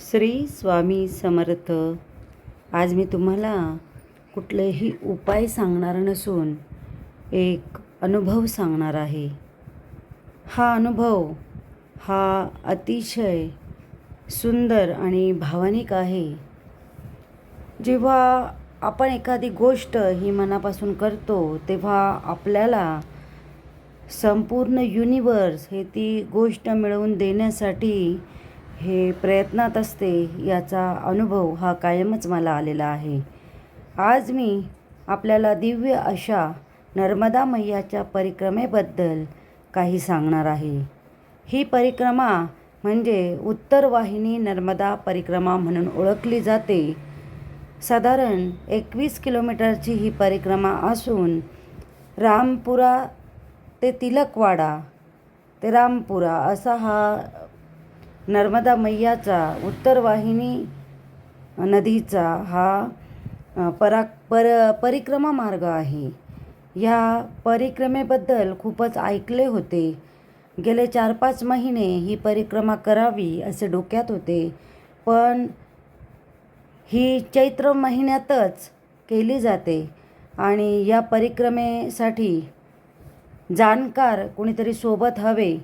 श्री स्वामी समर्थ. आज मी तुम्हाला कुठलेही उपाय सांगणार नसून एक अनुभव सांगणार आहे. हा अनुभव हा अतिशय सुंदर आणि भावनिक आहे. जेव्हा आपण एखादी गोष्ट ही मनापासून करतो तेव्हा आपल्याला संपूर्ण युनिवर्स हे ती गोष्ट मिळवून देण्यासाठी हे प्रयत्नात असते याचा अनुभव हा कायमच मला आलेला आहे. आज मी आपल्याला दिव्य अशा नर्मदा मैयाच्या परिक्रमेबद्दल काही सांगणार आहे. ही परिक्रमा म्हणजे उत्तर वाहिनी नर्मदा परिक्रमा म्हणून ओळखली जाते. साधारण एकवीस किलोमीटरची ही परिक्रमा असून रामपुरा ते तिलकवाडा ते रामपुरा असा हा नर्मदा मैयाचा उत्तर वाहिनी नदीचा हा परा पर परिक्रमा मार्ग आहे. ह्या परिक्रमेबद्दल खूपच ऐकले होते. गेले चार पाच महिने ही परिक्रमा करावी असे डोक्यात होते. पण ही चैत्र महिन्यातच केली जाते आणि या परिक्रमेसाठी जाणकार कुणीतरी सोबत हवे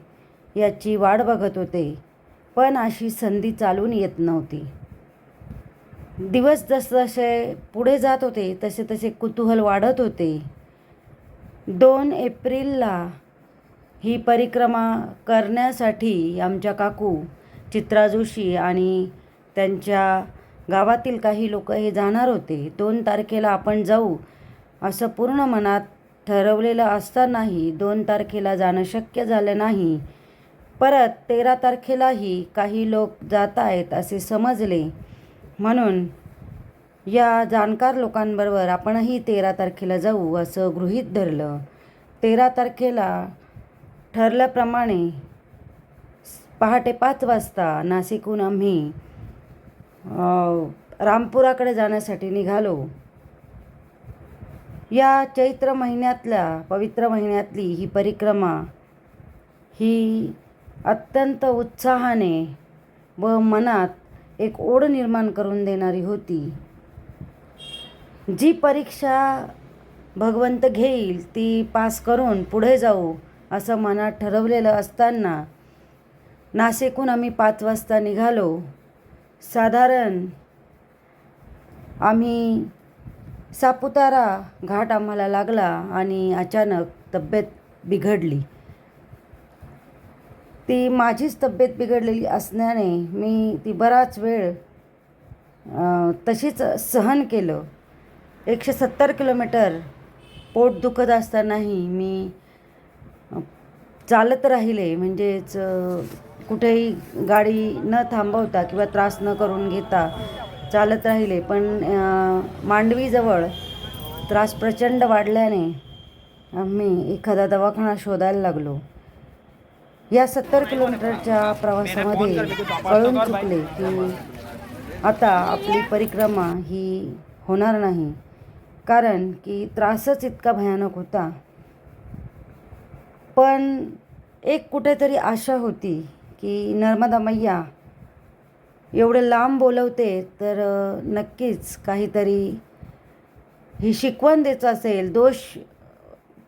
याची वाट बघत होते. पण अशी संधी चालून येत नव्हती. दिवस जसजसे पुढे जात होते तसे तसे कुतूहल वाढत होते. दोन एप्रिलला ही परिक्रमा करण्यासाठी आमच्या काकू चित्रा जोशी आणि त्यांच्या गावातील काही लोक हे जाणार होते. दोन तारखेला आपण जाऊ असं पूर्ण मनात ठरवलेलं असतानाही दोन तारखेला जाणं शक्य झालं नाही. परत तेरा तारखेलाही काही लोक जात आहेत असे समजले. म्हणून या जाणकार लोकांबरोबर आपणही तेरा तारखेला जाऊ असं गृहीत धरलं. तेरा तारखेला ठरल्याप्रमाणे पहाटे पाच वाजता नाशिकहून आम्ही रामपुराकडे जाण्यासाठी निघालो. या चैत्र महिन्यातल्या पवित्र महिन्यातली ही परिक्रमा ही अत्यंत उत्साहाने व मनात एक ओढ निर्माण करून देणारी होती. जी परीक्षा भगवंत घेईल ती पास करून पुढे जाऊ असं मनात ठरवलेलं असताना नाशिकहून आम्ही पाच वाजता निघालो. साधारण आम्ही सापुतारा घाट आम्हाला लागला आणि अचानक तब्येत बिघडली. ती माझीच तब्येत बिघडलेली असल्याने मी ती बराच वेळ तशीच सहन केलं. एकशे सत्तर किलोमीटर पोट दुखत असतानाही मी चालत राहिले. म्हणजेच कुठेही गाडी न थांबवता किंवा त्रास न करून घेता चालत राहिले. पण मांडवीजवळ त्रास प्रचंड वाढल्याने आम्ही एखादा दवाखाना शोधायला लागलो. या सत्तर किलोमीटरच्या प्रवासामध्ये कळून चुकले की आता आपली परिक्रमा ही होणार नाही. कारण की त्रासच इतका भयानक होता. पण एक कुठेतरी आशा होती की नर्मदा मैया एवढे लांब बोलवते तर नक्कीच काहीतरी ही शिकवण देत असेल दोष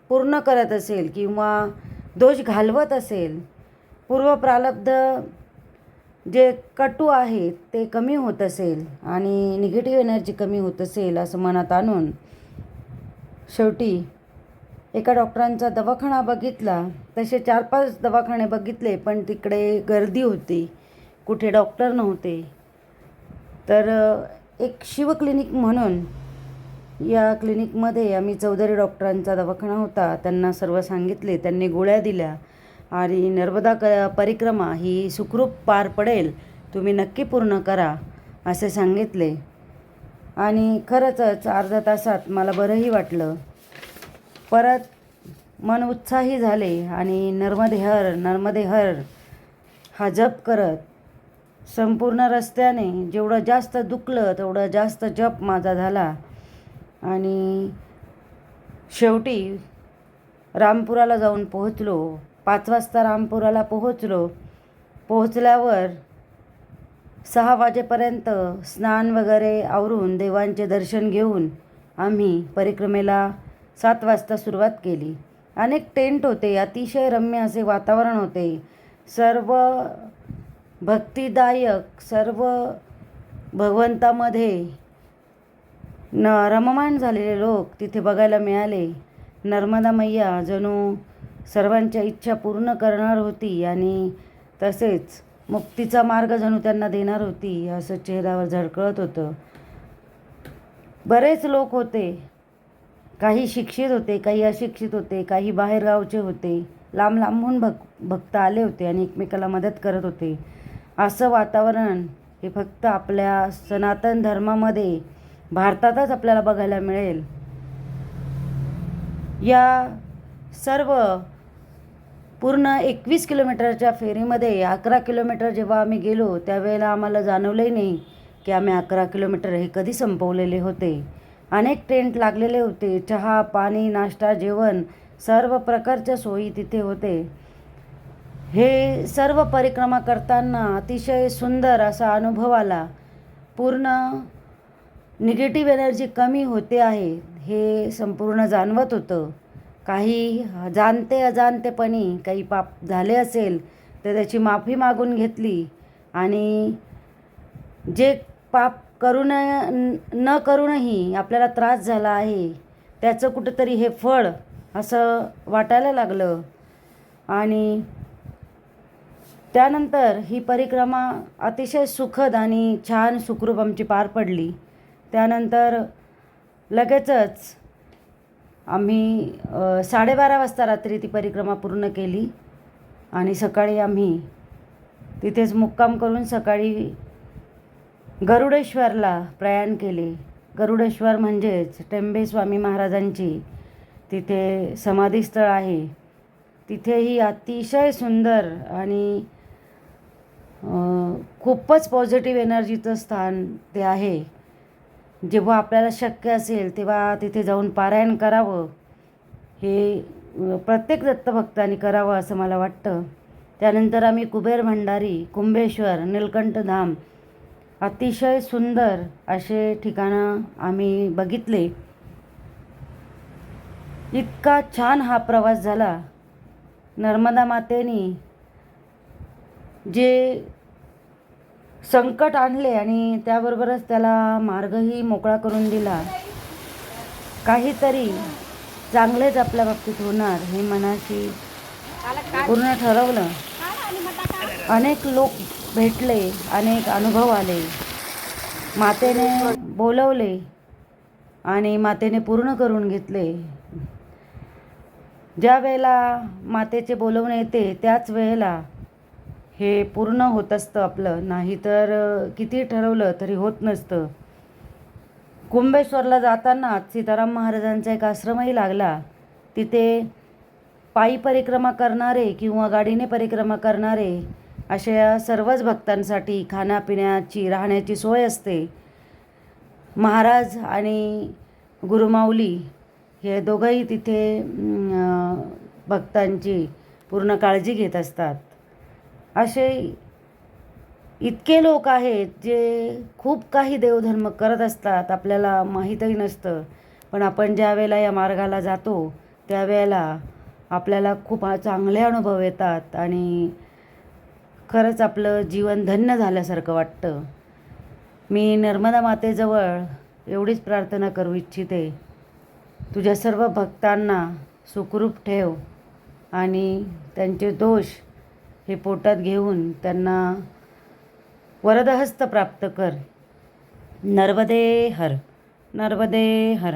पूर्ण करत असेल किंवा दोष घालवत असेल पूर्व प्रारब्ध जे कटू आहेत ते कमी होत असेल आणि निगेटिव्ह एनर्जी कमी होत असेल असं मनात आणून शेवटी एका डॉक्टरांचा दवाखाना बघितला. तसे चार पाच दवाखाने बघितले पण तिकडे गर्दी होती. कुठे डॉक्टर नव्हते. तर एक शिव क्लिनिक म्हणून या क्लिनिकमध्ये आम्ही चौधरी डॉक्टरांचा दवाखाना होता. त्यांना सर्व सांगितले त्यांनी गोळ्या दिल्या. आणि नर्मदा क परिक्रमा ही सुखरूप पार पडेल. तुम्ही नक्की पूर्ण करा असे सांगितले. आणि खरंचच अर्ध्या तासात मला बरंही वाटलं. परत मन उत्साही झाले आणि नर्मदे हर नर्मदे हर हा जप करत संपूर्ण रस्त्याने जेवढं जास्त दुखलं तेवढं जास्त जप माझा झाला. आणि शेवटी रामपुराला जाऊन पोहोचलो. पाच वाजता रामपुराला पोहोचलो. पोहोचल्यावर सहा वाजेपर्यंत स्नान वगैरे आवरून देवांचे दर्शन घेऊन आम्ही परिक्रमेला सात वाजता सुरुवात केली. अनेक टेंट होते अतिशय रम्य असे वातावरण होते. सर्व भक्तिदायक सर्व भगवंतामध्ये न रममाण झालेले लोक तिथे बघायला मिळाले. नर्मदा मैया जणू सर्वांच्या इच्छा पूर्ण करणार होती आणि तसेच मुक्तीचा मार्ग जणू त्यांना देणार होती असं चेहऱ्यावर झळकळत होतं. बरेच लोक होते काही शिक्षित होते काही अशिक्षित होते काही बाहेरगावचे होते. लांब लांबून भक भक्त आले होते आणि एकमेकाला मदत करत होते. असं वातावरण हे फक्त आपल्या सनातन धर्मामध्ये भारतातच आपल्याला बघायला मिळेल. या सर्व पूर्ण एकवीस किलोमीटरच्या फेरीमध्ये अकरा किलोमीटर जेव्हा आम्ही गेलो त्यावेळेला आम्हाला जाणवलंही नाही की आम्ही अकरा किलोमीटर हे कधी संपवलेले होते. अनेक टेंट लागलेले होते चहा पाणी नाश्ता जेवण सर्व प्रकारच्या सोयी तिथे होते. हे सर्व परिक्रमा करताना अतिशय सुंदर असा अनुभव आला. पूर्ण निगेटिव्ह एनर्जी कमी होते आहे हे संपूर्ण जाणवत होतं. काही जाणते अजाणतेपणी काही पाप झाले असेल तर त्याची माफी मागून घेतली आणि जे पाप करून न करूनही आपल्याला त्रास झाला आहे त्याचं कुठंतरी हे फळ असं वाटायला लागलं. आणि त्यानंतर ही परिक्रमा अतिशय सुखद आणि छान सुखरूप आमची पार पडली. त्यानंतर लगेचच आम्ही साडेबारा वाजता रात्री ती परिक्रमा पूर्ण केली आणि सकाळी आम्ही तिथेच मुक्काम करून सकाळी गरुडेश्वरला प्रयाण केले. गरुडेश्वर म्हणजेच टेंबे स्वामी महाराजांची तिथे समाधीस्थळ आहे. तिथेही अतिशय सुंदर आणि खूपच पॉझिटिव्ह एनर्जीचं स्थान ते आहे. जेव्हा आपल्याला शक्य असेल तेव्हा तिथे जाऊन पारायण करावं. हे प्रत्येक दत्तभक्तांनी करावं असं मला वाटतं. त्यानंतर आम्ही कुबेर भंडारी कुंभेश्वर निलकंठ धाम अतिशय सुंदर असे ठिकाणं आम्ही बघितले. इतका छान हा प्रवास झाला. नर्मदा मातेनी जे संकट आणले आणि त्याबरोबरच त्याला मार्गही मोकळा करून दिला. काहीतरी चांगलेच आपल्या बाबतीत होणार हे मनाशी पूर्ण ठरवलं. अनेक लोक भेटले अनेक अनुभव आले. मातेने बोलवले आणि मातेने पूर्ण करून घेतले. ज्या वेळेला मातेचे बोलवणे येते त्याच वेळेला हे पूर्ण होत असतं आपलं. नाहीतर तर किती ठरवलं तरी होत नसतं. कुंभेश्वरला जाताना सीताराम महाराजांचा एक आश्रमही लागला. तिथे पायी परिक्रमा करणारे किंवा गाडीने परिक्रमा करणारे अशा सर्वच भक्तांसाठी खाण्यापिण्याची राहण्याची सोय असते. महाराज आणि गुरुमाऊली हे दोघंही तिथे भक्तांची पूर्ण काळजी घेत असतात. असे इतके लोक आहेत जे खूप काही देवधर्म करत असतात आपल्याला माहीतही नसतं. पण आपण ज्या वेळेला या मार्गाला जातो त्यावेळेला आपल्याला खूप चांगले अनुभव येतात आणि खरंच आपलं जीवन धन्य झाल्यासारखं वाटतं. मी नर्मदा मातेजवळ एवढीच प्रार्थना करू इच्छिते. तुझ्या सर्व भक्तांना सुखरूप ठेव आणि त्यांचे दोष हे पोटात घेऊन त्यांना वरदहस्त प्राप्त कर. नर्मदे हर नर्मदे हर.